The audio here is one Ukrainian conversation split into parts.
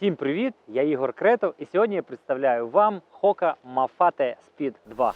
Всім привіт! Я Ігор Кретов і сьогодні я представляю вам Hoka Mafate Speed 2.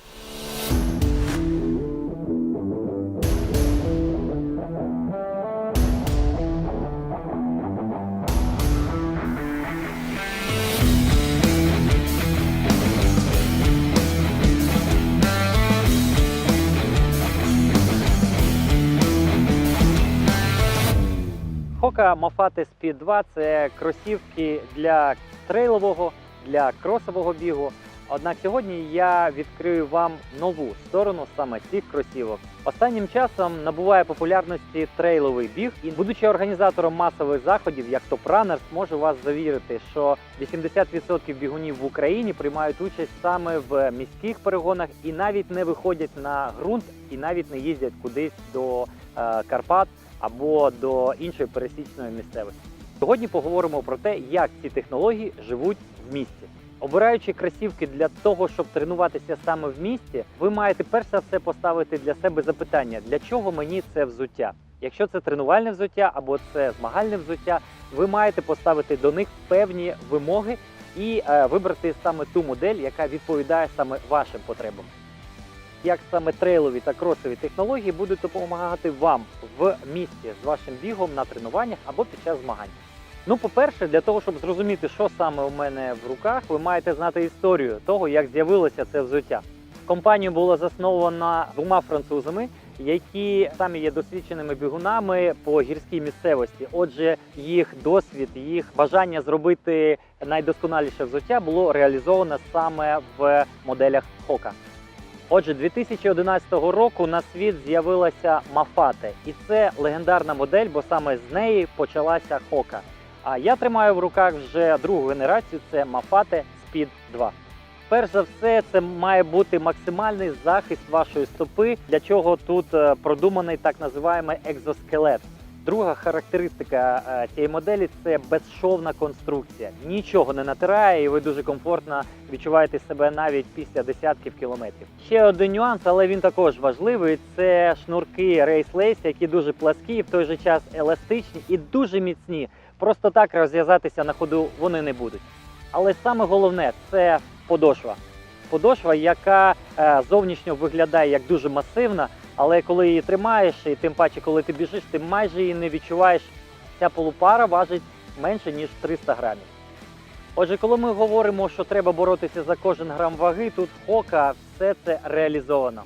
Hoka Mafate Speed 2 це кросівки для трейлового, для кросового бігу. Однак сьогодні я відкрию вам нову сторону саме цих кросівок. Останнім часом набуває популярності трейловий біг, і будучи організатором масових заходів, як Runners, можу вас завірити, що 80% бігунів в Україні приймають участь саме в міських перегонах і навіть не виходять на ґрунт, і навіть не їздять кудись до е, Карпат або до іншої пересічної місцевості. Сьогодні поговоримо про те, як ці технології живуть в місті. Обираючи кросівки для того, щоб тренуватися саме в місті, ви маєте перш за все поставити для себе запитання, для чого мені це взуття. Якщо це тренувальне взуття або це змагальне взуття, ви маєте поставити до них певні вимоги і е, вибрати саме ту модель, яка відповідає саме вашим потребам як саме трейлові та кросові технології будуть допомагати вам в місті з вашим бігом на тренуваннях або під час змагань. Ну, по-перше, для того, щоб зрозуміти, що саме у мене в руках, ви маєте знати історію того, як з'явилося це взуття. Компанію було засновано двома французами, які самі є досвідченими бігунами по гірській місцевості. Отже, їх досвід, їх бажання зробити найдосконаліше взуття було реалізовано саме в моделях Хока. Отже, 2011 року на світ з'явилася Мафате, і це легендарна модель, бо саме з неї почалася Хока. А я тримаю в руках вже другу генерацію. Це Мафате Speed 2. Перш за все, це має бути максимальний захист вашої стопи, для чого тут е, продуманий так називаємий екзоскелет. Друга характеристика е, цієї моделі це безшовна конструкція. Нічого не натирає, і ви дуже комфортно відчуваєте себе навіть після десятків кілометрів. Ще один нюанс, але він також важливий. Це шнурки Lace, які дуже пласкі, в той же час еластичні і дуже міцні. Просто так розв'язатися на ходу вони не будуть. Але саме головне це подошва. Подошва, яка е, зовнішньо виглядає як дуже масивна, але коли її тримаєш, і тим паче, коли ти біжиш, ти майже її не відчуваєш. Ця полупара важить менше ніж 300 грамів. Отже, коли ми говоримо, що треба боротися за кожен грам ваги, тут Хока все це реалізовано.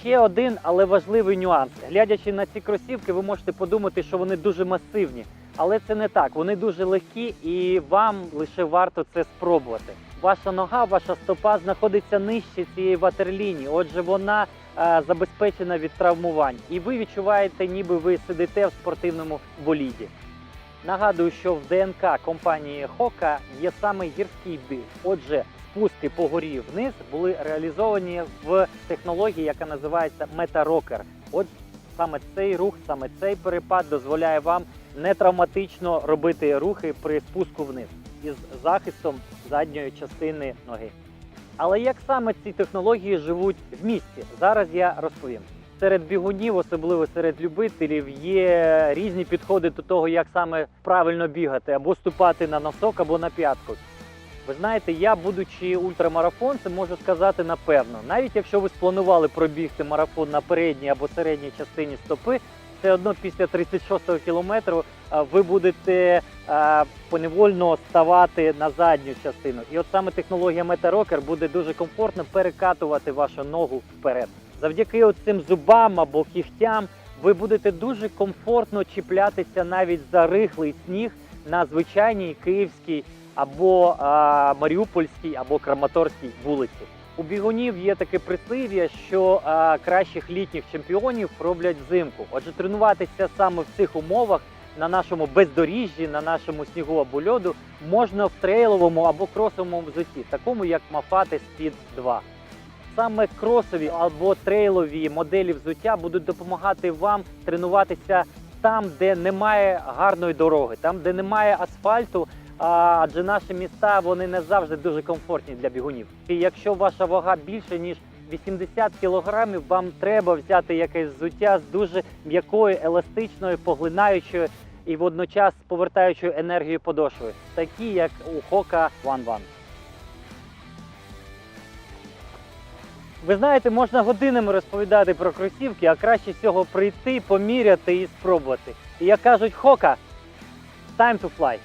Ще один, але важливий нюанс. Глядячи на ці кросівки, ви можете подумати, що вони дуже масивні. Але це не так. Вони дуже легкі і вам лише варто це спробувати. Ваша нога, ваша стопа знаходиться нижче цієї ватерлінії, отже, вона е, забезпечена від травмувань. І ви відчуваєте, ніби ви сидите в спортивному боліді. Нагадую, що в ДНК компанії Хока є саме гірський біг. Отже, спуски по горі вниз були реалізовані в технології, яка називається метарокер. От саме цей рух, саме цей перепад дозволяє вам не травматично робити рухи при спуску вниз із захистом задньої частини ноги. Але як саме ці технології живуть в місті? Зараз я розповім. Серед бігунів, особливо серед любителів, є різні підходи до того, як саме правильно бігати, або ступати на носок, або на п'ятку. Ви знаєте, я, будучи ультрамарафонцем, можу сказати напевно, навіть якщо ви спланували пробігти марафон на передній або середній частині стопи, все одно після 36-го кілометру ви будете поневольно ставати на задню частину. І от саме технологія Метарокер буде дуже комфортно перекатувати вашу ногу вперед. Завдяки цим зубам або кігтям ви будете дуже комфортно чіплятися навіть за рихлий сніг на звичайній київській або а, маріупольській або краматорській вулиці. У бігунів є таке прислів'я, що а, кращих літніх чемпіонів роблять взимку. Отже, тренуватися саме в цих умовах на нашому бездоріжжі, на нашому снігу або льоду можна в трейловому або кросовому взутті, такому як Mafate Speed 2. Саме кросові або трейлові моделі взуття будуть допомагати вам тренуватися там, де немає гарної дороги, там, де немає асфальту. Адже наші міста вони не завжди дуже комфортні для бігунів. І якщо ваша вага більше ніж 80 кілограмів, вам треба взяти якесь взуття з дуже м'якою, еластичною, поглинаючою і водночас повертаючою енергією подошви, такі як у Hoka One One. Ви знаєте, можна годинами розповідати про кросівки, а краще всього прийти, поміряти і спробувати. І як кажуть Хока, time to fly.